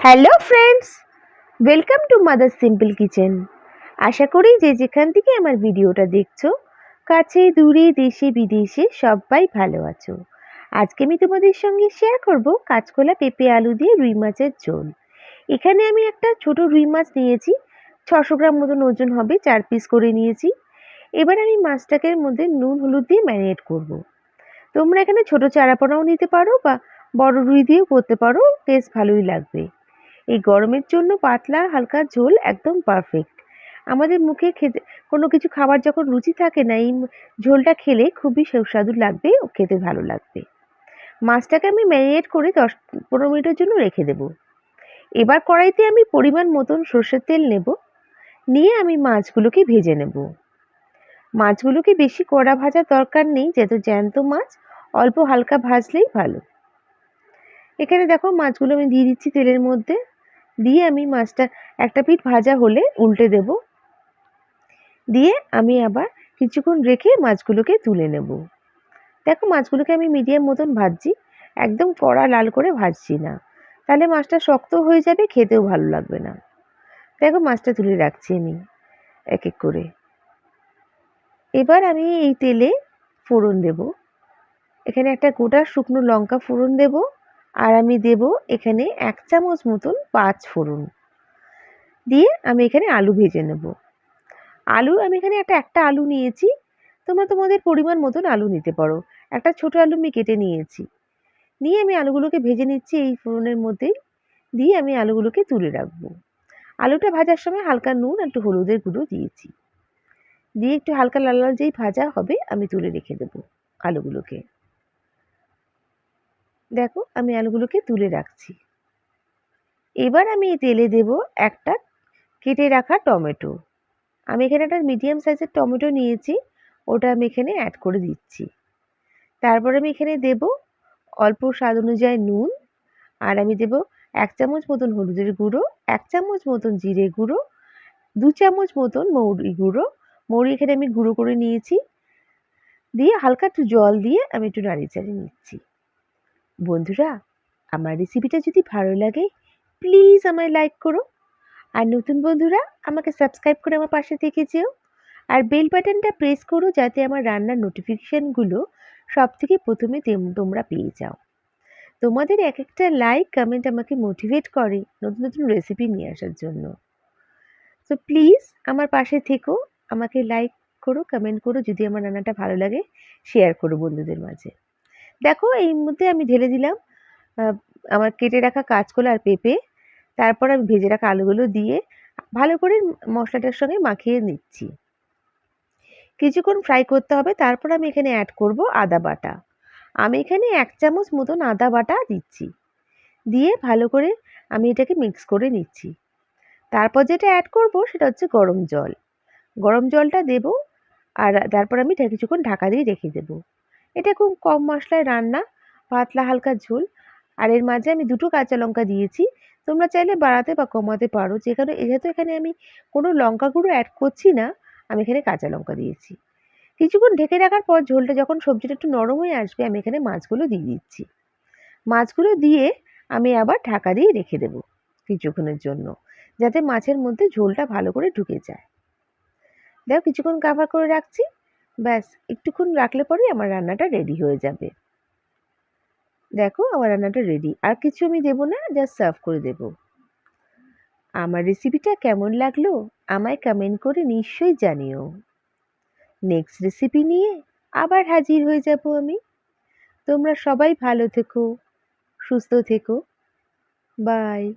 Hello friends, welcome to mother simple kitchen. আশা করি যে যেখান থেকে আমার ভিডিওটা দেখছ, কাছে, দূরে, দেশে, বিদেশে সবাই ভালো আছো। আজকে আমি তোমাদের সঙ্গে শেয়ার করব কাঁচকলা, পেঁপে, আলু দিয়ে রুই মাছের ঝোল। এখানে আমি একটা ছোট রুই মাছ নিয়েছি, ছশো গ্রাম মতন ওজন হবে, চার পিস করে নিয়েছি। এবার আমি মাছটাকে মধ্যে নুন, হলুদ দিয়ে ম্যারিনেট করব। তোমরা এখানে ছোট চারাপোনাও নিতে পারো বা বড় রুই দিয়েও করতে পারো টেস্ট ভালোই লাগবে। এই গরমের জন্য পাতলা, হালকা ঝোল একদম পারফেক্ট আমাদের মুখে খেতে, কোনো কিছু খাবার যখন রুচি থাকে না, এই ঝোলটা খেলে খুবই সুস্বাদু লাগবে ও খেতে ভালো লাগবে। মাছটাকে আমি ম্যারিনেট করে দশ, পনেরো মিনিটের জন্য রেখে দেব। এবার কড়াইতে আমি পরিমাণ মতন সর্ষের তেল নেব। নিয়ে আমি মাছগুলোকে ভেজে নেব। মাছগুলোকে বেশি কড়া ভাজার দরকার নেই, যেহেতু জ্যান্ত মাছ, অল্প হালকা ভাজলেই ভালো। এখানে দেখো মাছগুলো আমি দিয়ে দিচ্ছি তেলের মধ্যে। দিয়ে আমি মাছটা একটা পিঠ ভাজা হলে উল্টে দেব। দিয়ে আমি আবার কিছুক্ষণ রেখে মাছগুলোকে তুলে নেব। দেখো মাছগুলোকে আমি মিডিয়াম মতন ভাজছি, একদম কড়া লাল করে ভাজছি না। তাহলে মাছটা শক্ত হয়ে যাবে, খেতেও ভালো লাগবে না। দেখো মাছটা তুলে রাখছি আমি এক এক করে। এবার আমি এই তেলে ফোড়ন দেব। এখানে একটা গোটা শুকনো লঙ্কা ফোড়ন দেব। আর আমি দেব এখানে এক চামচ মতন পাঁচ ফোড়ন। দিয়ে আমি এখানে আলু ভেজে নেব। আলু, আমি এখানে একটা একটা আলু নিয়েছি। তোমরা তোমাদের পরিমাণ মতন আলু নিতে পারো। একটা ছোট আলু আমি কেটে নিয়েছি। নিয়ে আমি আলুগুলোকে ভেজে নিচ্ছি এই ফোড়নের মধ্যেই দিয়ে আমি আলুগুলোকে তুলে রাখব। আলুটা ভাজার সময় হালকা নুন একটু হলুদের গুঁড়ো দিয়েছি। দিয়ে একটু হালকা লাল লাল যেই ভাজা হবে, আমি তুলে রেখে দেবো আলুগুলোকে। দেখো আমি আলুগুলোকে তুলে রাখছি। এবার আমি তেলে দেব একটা কেটে রাখা টমেটো। আমি এখানে একটা মিডিয়াম সাইজের টমেটো নিয়েছি, ওটা আমি এখানে অ্যাড করে দিচ্ছি। তারপর আমি এখানে দেব অল্প স্বাদ অনুযায়ী নুন, আর আমি দেব এক চামচ মতন হলুদের গুঁড়ো, এক চামচ মতন জিরে গুঁড়ো, দু চামচ মতন মৌরি গুঁড়ো। মৌরি এখানে আমি গুঁড়ো করে নিয়েছি। দিয়ে হালকা একটু জল দিয়ে আমি একটু নাড়িয়ে চাড়িয়ে নিচ্ছি। বন্ধুরা, আমার রেসিপিটা যদি ভালো লাগে প্লিজ আমায় লাইক করো। আর নতুন বন্ধুরা, আমাকে সাবস্ক্রাইব করে আমার পাশে থেকে যেও। আর বেল বাটনটা প্রেস করো যাতে আমার রান্নার নোটিফিকেশানগুলো সব থেকে প্রথমে তোমরা পেয়ে যাও। তোমাদের এক একটা লাইক কমেন্ট আমাকে মোটিভেট করে নতুন নতুন রেসিপি নিয়ে আসার জন্য। তো প্লিজ আমার পাশে থেকো, আমাকে লাইক করো কমেন্ট করো, যদি আমার রান্নাটা ভালো লাগে শেয়ার করো বন্ধুদের মাঝে। দেখো এই মধ্যে আমি ঢেলে দিলাম আমার কেটে রাখা কাঁচকলা আর পেঁপে, তারপর আমি ভেজে রাখা আলুগুলো দিয়ে ভালো করে মশলাটার সঙ্গে মাখিয়ে নিচ্ছি। কিছুক্ষণ ফ্রাই করতে হবে, তারপর আমি এখানে অ্যাড করব আদা বাটা। আমি এখানে এক চামচ মতন আদা বাটা দিচ্ছি, দিয়ে ভালো করে আমি এটাকে মিক্স করে নিচ্ছি। তারপর যেটা অ্যাড করব সেটা হচ্ছে গরম জল। গরম জলটা দেব, আর তারপর আমি কিছুক্ষণ ঢাকা দিয়ে রেখে দেবো। এটা খুব কম মশলায় রান্না, পাতলা হালকা ঝোল। আর এর মাঝে আমি দুটো কাঁচা লঙ্কা দিয়েছি। তোমরা চাইলে বাড়াতে বা কমাতে পারো। যেখানে, যেহেতু এখানে আমি কোনো লঙ্কা গুঁড়ো অ্যাড করছি না, আমি এখানে কাঁচা লঙ্কা দিয়েছি। কিছুক্ষণ ঢেকে রাখার পর ঝোলটা যখন সবজিটা একটু নরম হয়ে আসবে, আমি এখানে মাছগুলো দিয়ে দিচ্ছি। মাছগুলো দিয়ে আমি আবার ঢাকা দিয়ে রেখে দেব কিছুক্ষণের জন্য, যাতে মাছের মধ্যে ঝোলটা ভালো করে ঢুকে যায়। দেখো, কিছুক্ষণ কাভার করে রাখছি। ব্যাস, একটুক্ষণ রাখলে পরেই আমার রান্নাটা রেডি হয়ে যাবে। দেখো, আমার রান্নাটা রেডি আর কিছু আমি দেবো না জাস্ট সার্ভ করে দেব। আমার রেসিপিটা কেমন লাগল, আমায় কমেন্ট করে নিশ্চয়ই জানিও। নেক্সট রেসিপি নিয়ে আবার হাজির হয়ে যাব আমি। তোমরা সবাই ভালো থেকো, সুস্থ থেকো। বাই